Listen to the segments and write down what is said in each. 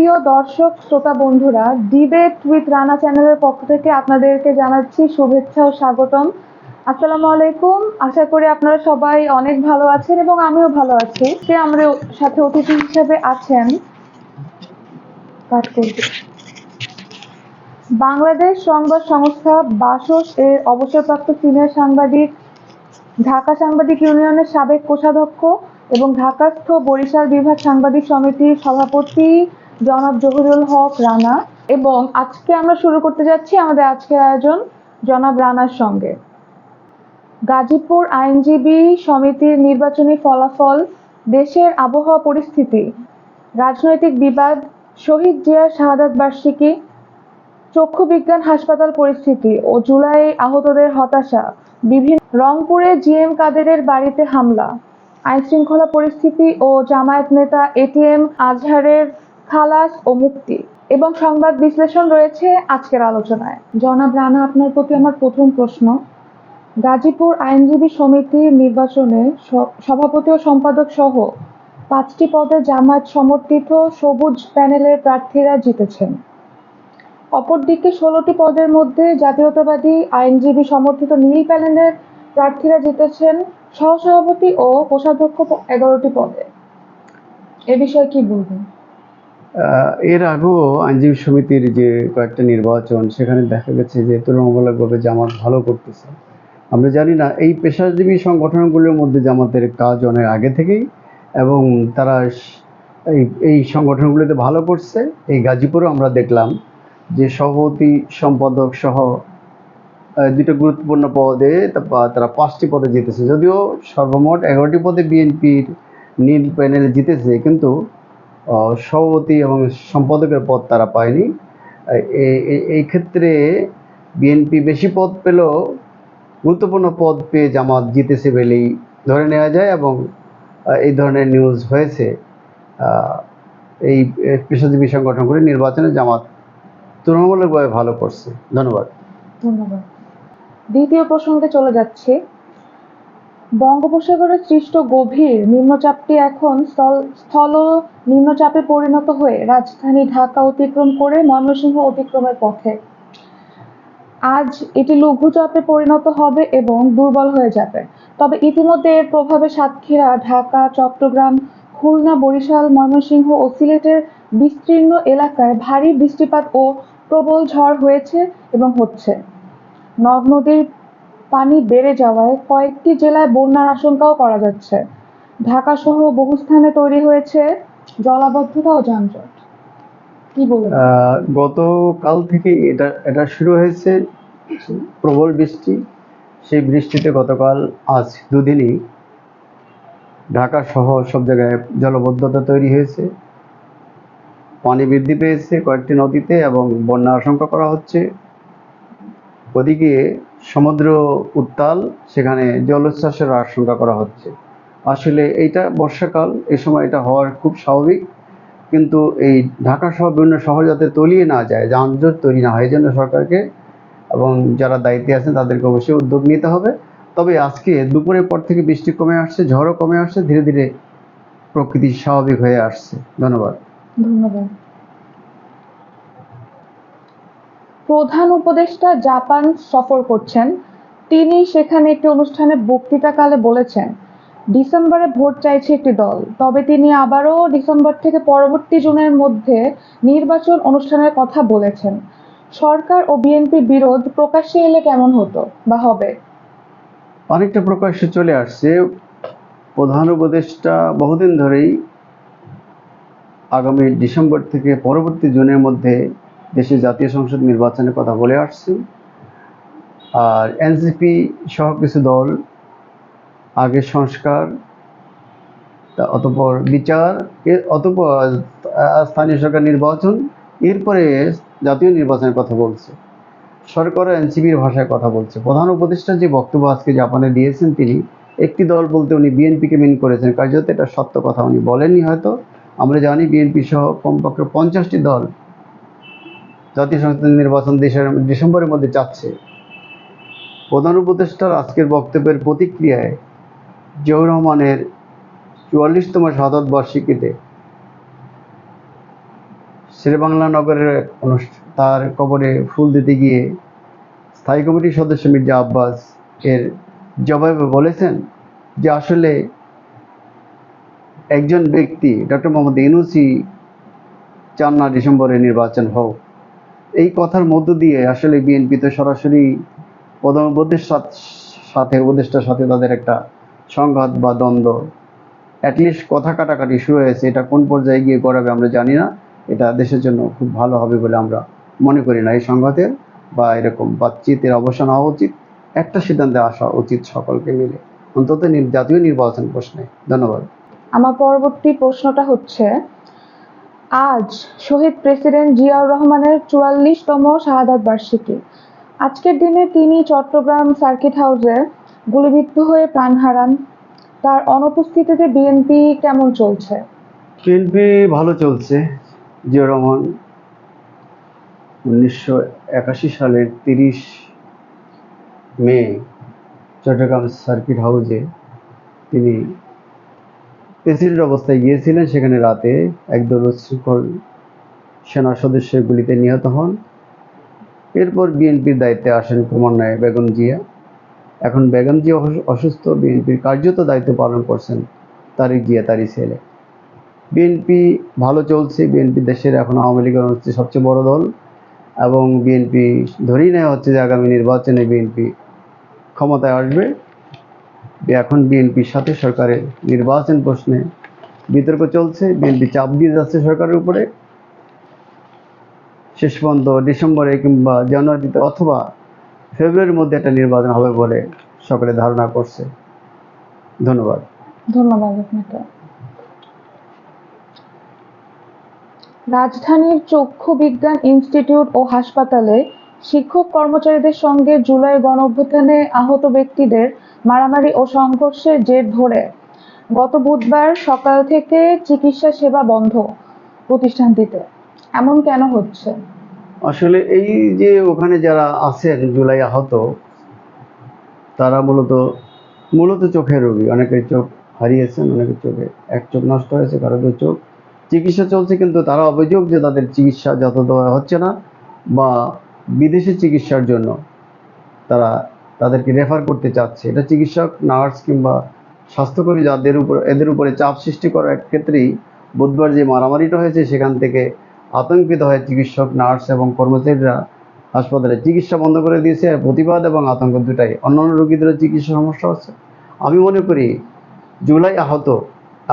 প্রিয় দর্শক, শ্রোতা বন্ধুরা, ডিবেট উইথ রানা চ্যানেলের পক্ষ থেকে আপনাদেরকে জানাচ্ছি শুভেচ্ছা ও স্বাগতম। আসসালামু আলাইকুম। আশা করি আপনারা সবাই অনেক ভালো আছেন এবং আমিও ভালো আছি। যে আমাদের সাথে অতিথি হিসেবে আছেন। বাংলাদেশ সংবাদ সংস্থা বাসস এর অবসরপ্রাপ্ত সিনিয়র সাংবাদিক, ঢাকা সাংবাদিক ইউনিয়নের সাবেক কোষাধ্যক্ষ এবং ঢাকাস্থ বরিশাল বিভাগ সাংবাদিক সমিতির সভাপতি জনাব জহুরুল হক রানা। এবং আজকে আমরা শুরু করতে যাচ্ছি আমাদের আজকের আয়োজন জনাব রানার সঙ্গে। গাজীপুর আইনজীবী সমিতির নির্বাচনী ফলাফল, দেশের আবহাওয়া পরিস্থিতি, রাজনৈতিক বিবাদ, শহীদ জিয়ার শাহাদাত বার্ষিকী, চক্ষু বিজ্ঞান হাসপাতাল পরিস্থিতি ও জুলাই আহতদের হতাশা, বিভিন্ন রংপুরে জিএম কাদেরের বাড়িতে হামলা আইন শৃঙ্খলা পরিস্থিতি ও জামায়াত নেতা এটিএম আজহারের খালাস ও মুক্তি। এবং সংবাদ বিশ্লেষণ রয়েছে আজকের আলোচনায়। জনাব রানা, আপনার প্রতি আমার প্রথম প্রশ্ন। গাজীপুর আইনজীবী সমিতির নির্বাচনে সভাপতি ও সম্পাদক সহ পাঁচটি পদে জামায়াত সমর্থিত সবুজ প্যানেলের প্রার্থীরা জিতেছেন। অপরদিকে ষোলোটি পদের মধ্যে জাতীয়তাবাদী আইনজীবী সমর্থিত নীল প্যানেলের প্রার্থীরা জিতেছেন সহসভাপতি ও কোষাধ্যক্ষ এগারোটি পদে। এ বিষয়ে কি বলবেন? এর আগেও আইনজীবী সমিতির যে কয়েকটা নির্বাচন, সেখানে দেখা গেছে যে তুলনামূলকভাবে জামাত ভালো করতেছে। আমরা জানি না, এই পেশাজীবী সংগঠনগুলোর মধ্যে জামাতের কাজ অনেক আগে থেকেই এবং তারা এই এই সংগঠনগুলোতে ভালো করছে। এই গাজীপুরেও আমরা দেখলাম যে সভাপতি, সম্পাদক সহ দুটো গুরুত্বপূর্ণ পদে তারা পাঁচটি পদে জিতেছে। যদিও সর্বমোট এগারোটি পদে বিএনপির নীল প্যানেল জিতেছে, কিন্তু সভাপতি এবং সম্পাদকের পদ তারা পায়নি। এই ক্ষেত্রে বিএনপি বেশি পদ পেলেও গুরুত্বপূর্ণ পদ পেয়ে জামাত জিতেছে বলেই ধরে নেওয়া যায় এবং এই ধরনের নিউজ হয়েছে। এই পেশাজীবী সংগঠনগুলি নির্বাচনে জামাত তুলনামূলকভাবে ভালো করছে। ধন্যবাদ। ধন্যবাদ। দ্বিতীয় প্রসঙ্গে চলে যাচ্ছে বঙ্গোপসাগরে সৃষ্ট গভীর নিম্নচাপটি এখন স্থল নিম্নচাপে পরিণত হয়ে রাজধানী ঢাকা অতিক্রম করে ময়মনসিংহ অতিক্রমের পথে। আজ এটি লঘুচাপে পরিণত হবে এবং দুর্বল হয়ে যাবে। তবে ইতিমধ্যে এর প্রভাবে সাতক্ষীরা, ঢাকা, চট্টগ্রাম, খুলনা, বরিশাল, ময়মনসিংহ ও সিলেটের বিস্তীর্ণ এলাকায় ভারী বৃষ্টিপাত ও প্রবল ঝড় হয়েছে এবং হচ্ছে। নদ নদীর পানি বেড়ে যাওয়ায় কয়েকটি জেলায় বন্যার আশঙ্কাও করা যাচ্ছে। ঢাকা সহ বহু স্থানে তৈরি হয়েছে জলাবদ্ধতা ও যানজট। কি বলবেন? গতকাল থেকে এটা এটা শুরু হয়েছে প্রবল বৃষ্টি। সেই বৃষ্টিতে গতকাল, আজ দুদিনই ঢাকা সহ সব জায়গায় জলবদ্ধতা তৈরি হয়েছে। পানি বৃদ্ধি পেয়েছে কয়েকটি নদীতে এবং বন্যা আশঙ্কা করা হচ্ছে। ওদিকে সমুদ্র উত্তাল, সেখানে জলোচ্ছ্বাসের আশঙ্কা করা হচ্ছে। আসলে এইটা বর্ষাকাল, এ সময় এটা হওয়ার খুব স্বাভাবিক। কিন্তু এই ঢাকা সহ বিভিন্ন শহর যাতে তলিয়ে না যায়, যানজট তৈরি না হয়, এই জন্য সরকারকে এবং যারা দায়িত্বে আছেন, তাদেরকে অবশ্যই উদ্যোগ নিতে হবে। তবে আজকে দুপুরের পর থেকে বৃষ্টি কমে আসছে, ঝড়ও কমে আসছে, ধীরে ধীরে প্রকৃতি স্বাভাবিক হয়ে আসছে। ধন্যবাদ। ধন্যবাদ। প্রধান উপদেষ্টা জাপান সফর করছেন। তিনি সেখানে একটি অনুষ্ঠানে বক্তৃতাকালে বলেছেন, ডিসেম্বরে ভোট চাইছে একটি দল। তবে তিনি আবারও ডিসেম্বর থেকে পরবর্তী জুনের মধ্যে নির্বাচন অনুষ্ঠানের কথা বলেছেন। সরকার ও বিএনপি বিরোধ প্রকাশ্যে এলে কেমন হতো বা হবে? অনেকটা প্রকাশ্যে চলে আসছে। প্রধান উপদেষ্টা বহুদিন ধরেই আগামী ডিসেম্বর থেকে পরবর্তী জুনের মধ্যে দেশের জাতীয় সংসদ নির্বাচনের কথা বলে আসছে। আর এনসিপি সহ কিছু দল আগে সংস্কার অতঃপর বিচার অতঃপর স্থানীয় সরকার নির্বাচন, এরপরে জাতীয় নির্বাচনের কথা বলছে। সরকার এনসিপির ভাষায় কথা বলছে। প্রধান উপদেষ্টা যে বক্তব্য আজকে জাপানে দিয়েছেন তিনি, একটি দল বলতে উনি বিএনপিকে মিন করেছেন। কার্যত এটা সত্য কথা, উনি বলেননি হয়তো। আমরা জানি বিএনপি সহ কমপক্ষে পঞ্চাশটি দল জাতীয় সংসদ নির্বাচন দেশের ডিসেম্বরের মধ্যে চাচ্ছে প্রধান উপদেষ্টার আজকের বক্তব্যের প্রতিক্রিয়ায় জিয়াউর রহমানের চুয়াল্লিশতম শাহাদত বার্ষিকীতে শেরেবাংলা নগরের তার কবরে ফুল দিতে গিয়ে স্থায়ী কমিটির সদস্য মির্জা আব্বাস এর জবাবে বলেছেন যে আসলে একজন ব্যক্তি, ডক্টর মোহাম্মদ ইউনুসি চান না ডিসেম্বরে নির্বাচন হোক। এই কথার মধ্য দিয়ে আসলে বিএনপি তো সরাসরি প্রধান সাথে উপদেষ্টার সাথে তাদের একটা সংঘাত বা দ্বন্দ্ব। অ্যাটলিস্ট কথা কাটাকাটি শুরু হয়েছে। এটা কোন পর্যায়ে গিয়ে করাবে আমরা জানি না। এটা দেশের জন্য খুব ভালো হবে বলে আমরা মনে করি না। এই সংঘাতের বা এরকম বাতচিতের অবসান হওয়া উচিত। একটা সিদ্ধান্তে আসা উচিত সকলকে মিলে। অন্তত জাতীয় নির্বাচন প্রশ্নে। ধন্যবাদ। আমার পরবর্তী প্রশ্নটা হচ্ছে আজ শহীদ প্রেসিডেন্ট জিয়াউর রহমানের চুয়াল্লিশতম শাহাদাত বার্ষিকী। আজকের দিনে তিনি চট্টগ্রাম সার্কিট হাউসে গুলিবিদ্ধ হয়ে প্রাণ হারান। তার অনুপস্থিতিতে বিএনপি কেমন চলছে? বিএনপি ভালো চলছে, জিয়াউর রহমান। উনিশশো একাশি সালের তিরিশ মে চট্টগ্রাম সার্কিট হাউসে তিনি প্রেসিডেন্ট অবস্থায় গিয়েছিলেন, সেখানে রাতে একদল উচ্ছৃঙ্খল সেনা সদস্যের গুলিতে নিহত হন। এরপর বিএনপির দায়িত্বে আসেন ক্রমান্বয়ে বেগম জিয়া। এখন বেগম জিয়া অসু- অসুস্থ, বিএনপির কার্যত দায়িত্ব পালন করছেন তারিক জিয়া, তারই ছেলে। বিএনপি ভালো চলছে, বিএনপি দেশের এখন আওয়ামী লীগের হচ্ছে সবচেয়ে বড় দল এবং বিএনপি ধরেই নেওয়া হচ্ছে যে আগামী নির্বাচনে বিএনপি ক্ষমতায় আসবে। এখন বিএনপির সাথে সরকারের নির্বাচন প্রশ্নে বিতর্ক চলছে, বিএনপি চাপ দিয়ে যাচ্ছে সরকারের উপরে। শেষ পর্যন্ত ডিসেম্বরে কিংবা জানুয়ারিতে অথবা ফেব্রুয়ারির মধ্যে একটা নির্বাচন হবে বলে সকলে ধারণা করছে। ধন্যবাদ। ধন্যবাদ আপনাকে। রাজধানীর চক্ষু বিজ্ঞান ইনস্টিটিউট ও হাসপাতালে শিক্ষক কর্মচারীদের সঙ্গে জুলাই গণঅভ্যুত্থানে আহত ব্যক্তিদের মারামারি ও সংঘর্ষের জের ধরে। গত বুধবার সকাল থেকে চিকিৎসা সেবা বন্ধ প্রতিষ্ঠানটিতে। এমন কেন হচ্ছে? আসলে এই যে ওখানে যারা আছেন জুলাই আহত, তারা মূলত মূলত চোখের রোগী। অনেকের চোখ হারিয়েছেন, অনেকের চোখে, এক চোখ নষ্ট হয়েছে, কারও দু চোখ। চিকিৎসা চলছে কিন্তু তারা অভিযোগ যে তাদের চিকিৎসা যত দেওয়া হচ্ছে না বা বিদেশি চিকিৎসার জন্য তারা তাদেরকে রেফার করতে চাচ্ছে। এটা চিকিৎসক নার্স কিংবা স্বাস্থ্যকর্মী যাদের উপর, এদের উপরে চাপ সৃষ্টি করার ক্ষেত্রেই বুধবার যে মারামারিটা হয়েছে, সেখান থেকে আতঙ্কিত হয়ে চিকিৎসক নার্স এবং কর্মচারীরা। হাসপাতালে চিকিৎসা বন্ধ করে দিয়েছে, প্রতিবাদ এবং আতঙ্ক দুটাই। অন্যান্য রোগীদেরও চিকিৎসা সমস্যা হচ্ছে। আমি মনে করি জুলাই আহত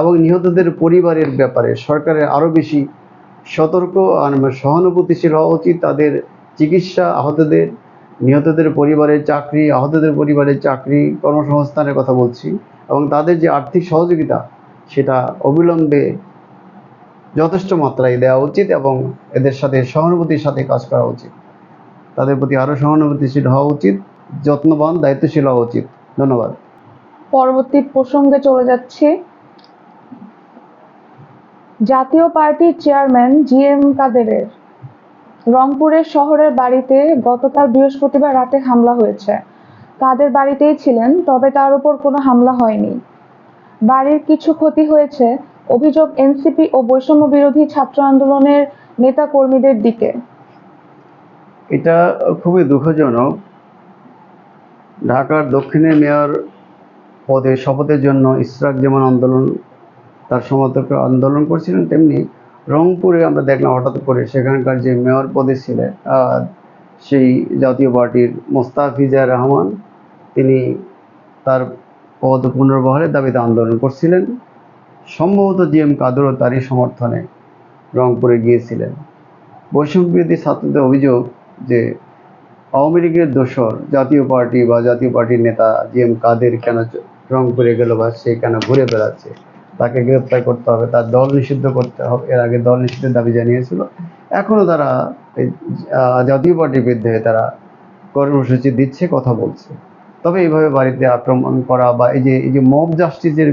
এবং নিহতদের পরিবারের ব্যাপারে সরকারের আরও বেশি সতর্ক আর সহানুভূতিশীল হওয়া উচিত। তাদের চিকিৎসা আহতদের নিহতদের পরিবারের চাকরি, আহতদের পরিবারের চাকরি, কর্মসংস্থানের কথা বলছি এবং তাদের যে আর্থিক সহযোগিতা, সেটা অবিলম্বে যথেষ্ট মাত্রায় দেওয়া উচিত এবং এদের সাথে, সহানুভূতির সাথে কাজ করা উচিত। তাদের প্রতি আরও সহানুভূতিশীল হওয়া উচিত, যত্নবান, দায়িত্বশীল হওয়া উচিত। ধন্যবাদ। পরবর্তী প্রসঙ্গে চলে যাচ্ছে। জাতীয় পার্টির চেয়ারম্যান জি এম কাদেরের। রংপুরের শহরের বাড়িতে গতকাল বৃহস্পতিবার রাতে হামলা হয়েছে। কাদের বাড়িতেই ছিলেন, তবে তার উপর কোনো হামলা হয়নি। বাড়ির কিছু ক্ষতি হয়েছে, অভিযোগ এনসিপি ও বৈষম্য বিরোধী ছাত্র আন্দোলনের নেতা কর্মীদের দিকে। এটা খুবই দুঃখজনক। ঢাকার দক্ষিণে মেয়র পদে শপথের জন্য ইসরাক যেমন আন্দোলন, তার সমর্থকরা আন্দোলন করছিলেন, তেমনি রংপুরে আমরা দেখলাম হঠাৎ করে সেখানকার যে মেয়র পদে ছিলেন সেই জাতীয় পার্টির মোস্তাফিজা রহমান। তিনি তার পদ পুনর্বহারের দাবিতে আন্দোলন করছিলেন। সম্ভবত জি এম কাদরও তারই সমর্থনে রংপুরে গিয়েছিলেন। বৈষম্যবিরোধী ছাত্রদের অভিযোগ যে আওয়ামী লীগের দোসর জাতীয় পার্টি বা জাতীয় পার্টির নেতা জি এম কাদের কেন রংপুরে গেল বা সে কেন ঘুরে বেড়াচ্ছে? তাকে গ্রেপ্তার করতে হবে, তার দল নিষিদ্ধ করতে হবে, এর আগে দল নিষিদ্ধের দাবি জানিয়েছিল। এখনও তারা এই জাতীয় পার্টির বিরুদ্ধে তারা কর্মসূচি দিচ্ছে, কথা বলছে। তবে এইভাবে বাড়িতে আক্রমণ করা বা এই যে এই যে মব জাস্টিসের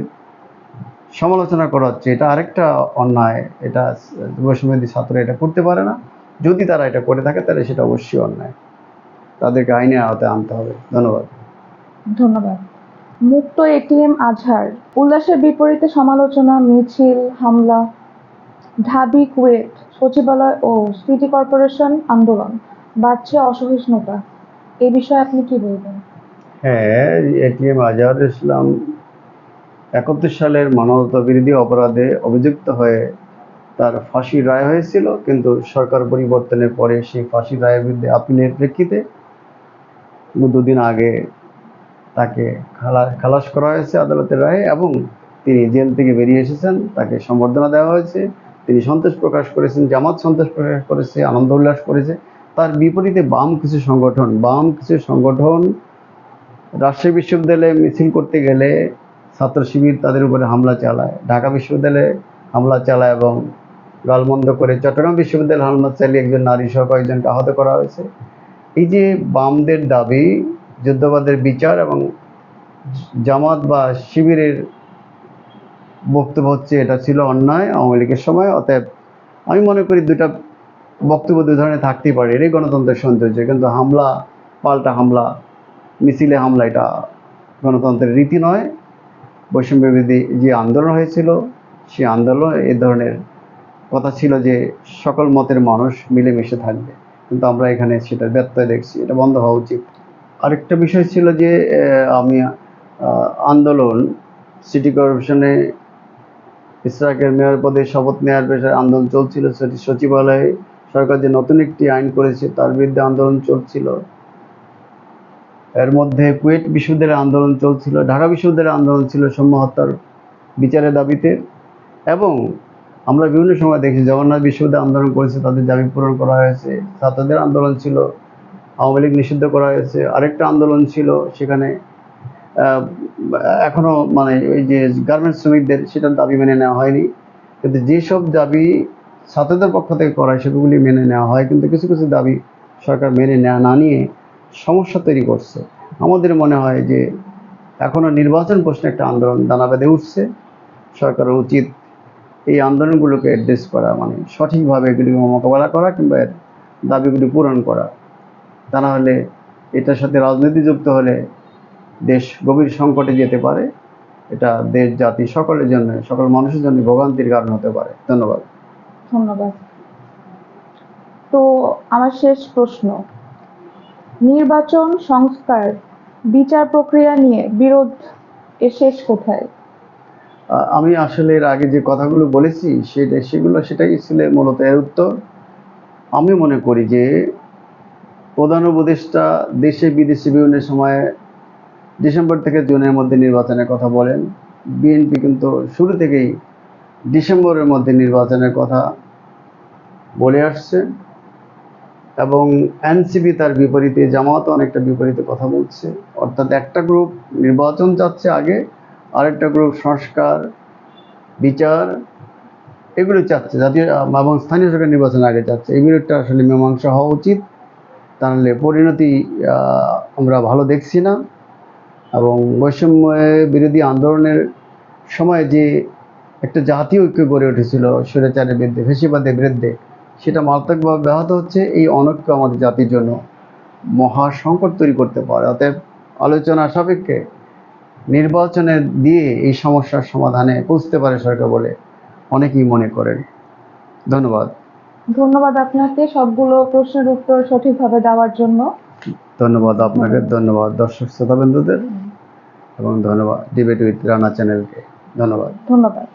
সমালোচনা করা হচ্ছে, এটা আরেকটা অন্যায়, এটা বৈষম্যবাদী ছাত্ররা এটা করতে পারে না। যদি তারা এটা করে থাকে, তাহলে সেটা অবশ্যই অন্যায়। তাদেরকে আইনের আওতায় আনতে হবে। ধন্যবাদ। ধন্যবাদ। মুক্ত এটিএম আজহার, উল্লাসের বিপরীতে সমালোচনা, মিছিল, হামলা, ঢাবি কুয়েট সচিবালয় ও সিটি কর্পোরেশন আন্দোলন, বাড়ছে অসহিষ্ণুতা। এ বিষয়ে আপনি কি বলবেন? হ্যাঁ এটিএম আজহারুল ইসলাম একাত্তর সালের মানবতা বিরোধী অপরাধে অভিযুক্ত হয়ে তার ফাঁসির রায় হয়েছিল, কিন্তু সরকার পরিবর্তনের পরে সেই ফাঁসির রায়ের বিরুদ্ধে আপিলের প্রেক্ষিতে দুদিন আগে তাকে খালা খালাস করা হয়েছে আদালতের রায়ে এবং তিনি জেল থেকে বেরিয়ে এসেছেন, তাকে সম্বর্ধনা দেওয়া হয়েছে। তিনি সন্তোষ প্রকাশ করেছেন, জামাত সন্তোষ প্রকাশ করেছে, আনন্দ উল্লাস করেছে। তার বিপরীতে বাম কিছু সংগঠন, বাম কিছু সংগঠন রাজশাহী বিশ্ববিদ্যালয়ে মিছিল করতে গেলে ছাত্র শিবির তাদের উপরে হামলা চালায়। ঢাকা বিশ্ববিদ্যালয়ে হামলা চালায় এবং গালমন্দ করে চট্টগ্রাম বিশ্ববিদ্যালয়ে হামলা চালিয়ে একজন নারী সহ কয়েকজনকে আহত করা হয়েছে। এই যে বামদের দাবি যুদ্ধবাদের বিচার এবং জামাত বা শিবিরের বক্তব্য হচ্ছে, এটা ছিল অন্যায় আওয়ামী লীগের সময়। অতএব আমি মনে করি দুটা বক্তব্য দুই ধরনের থাকতেই পারে। এটাই গণতন্ত্রের সৌন্দর্য। কিন্তু হামলা, পাল্টা হামলা, মিছিলে হামলা, এটা গণতন্ত্রের রীতি নয়। বৈষম্য যে আন্দোলন হয়েছিল, সেই আন্দোলন এ ধরনের কথা ছিল যে সকল মতের মানুষ মিলেমিশে থাকবে। কিন্তু আমরা এখানে সেটা ব্যত্যয় দেখছি। এটা বন্ধ হওয়া উচিত। আরেকটা বিষয় ছিল যে আমি আন্দোলন সিটি কর্পোরেশনে ইসরাকের মেয়র পদে শপথ নেওয়ার পেশায় আন্দোলন চলছিল। সেটি সচিবালয়ে সরকার যে নতুন একটি আইন করেছে, তার বিরুদ্ধে আন্দোলন চলছিল। এর মধ্যে কুয়েট বিশ্ববিদ্যালয়ে আন্দোলন চলছিল, ঢাকা বিশ্ববিদ্যালয়ে আন্দোলন ছিল সৌম্য হত্যার বিচারের দাবিতে। এবং আমরা বিভিন্ন সময় দেখি জগন্নাথ বিশ্ববিদ্যালয় আন্দোলন করেছে, তাদের দাবি পূরণ করা হয়েছে। ছাত্রদের আন্দোলন ছিল। আওয়ামী লীগ নিষিদ্ধ করা হয়েছে। আরেকটা আন্দোলন ছিল সেখানে আহ, এখনও মানে ওই যে গার্মেন্টস শ্রমিকদের সেটার দাবি মেনে নেওয়া হয়নি। কিন্তু যেসব দাবি ছাত্রদের পক্ষ থেকে করা হয় সেগুলি মেনে নেওয়া হয়। কিন্তু কিছু কিছু দাবি সরকার মেনে নেওয়া না নিয়ে সমস্যা তৈরি করছে। আমাদের মনে হয় যে এখনও নির্বাচন প্রশ্নে একটা আন্দোলন দানা বেঁধে উঠছে। সরকারের উচিত এই আন্দোলনগুলোকে অ্যাড্রেস করা মানে সঠিকভাবে এগুলি মোকাবেলা করা কিংবা এর দাবিগুলি পূরণ করা। তা না হলে এটার সাথে রাজনীতি যুক্ত হলে দেশ গভীর সংকটে যেতে পারে। এটা দেশ জাতি সকলের জন্য সকল মানুষের জন্য ভোগান্তির কারণ হতে পারে। ধন্যবাদ। ধন্যবাদ। তো আমার শেষ প্রশ্ন। নির্বাচন সংস্কার বিচার প্রক্রিয়া নিয়ে বিরোধ এর শেষ কোথায়? আমি আসলে এর আগে যে কথাগুলো বলেছি সেটা সেগুলো সেটাই ছিল মূলত এর উত্তর। আমি মনে করি যে প্রধান উপদেষ্টা দেশে বিদেশে বিভিন্ন সময়ে ডিসেম্বর থেকে জুনের মধ্যে নির্বাচনের কথা বলেন। বিএনপি কিন্তু শুরু থেকেই ডিসেম্বরের মধ্যে নির্বাচনের কথা বলে আসছে এবং এনসিপি তার বিপরীতে জামাত অনেকটা বিপরীতে কথা বলছে। অর্থাৎ একটা গ্রুপ নির্বাচন চাচ্ছে আগে, আরেকটা গ্রুপ সংস্কার, বিচার, এগুলো চাচ্ছে। জাতীয় এবং স্থানীয় সরকার নির্বাচন আগে চাচ্ছে। বিরোধটা আসলে মীমাংসা হওয়া উচিত। তাহলে পরিণতি আমরা ভালো দেখছি না এবং বৈষম্য বিরোধী আন্দোলনের সময় যে একটা জাতীয় ঐক্য গড়ে উঠেছিল, স্বৈরাচারের বিরুদ্ধে, ফেসিবাদের বিরুদ্ধে, সেটা মারাত্মকভাবে ব্যাহত হচ্ছে এই অনৈক্য আমাদের জাতির জন্য। মহা সংকট তৈরি করতে পারে। অতএব আলোচনা সাপেক্ষে নির্বাচনে দিয়ে এই সমস্যার সমাধানে পৌঁছতে পারে সরকার বলে অনেকেই মনে করেন। ধন্যবাদ। ধন্যবাদ আপনাকে সবগুলো প্রশ্নের উত্তর সঠিকভাবে দেওয়ার জন্য। ধন্যবাদ আপনাকে ধন্যবাদ দর্শক শ্রোতাবন্ধুদের এবং ধন্যবাদ ডিবেট উইথ রানা চ্যানেলকে ধন্যবাদ। ধন্যবাদ।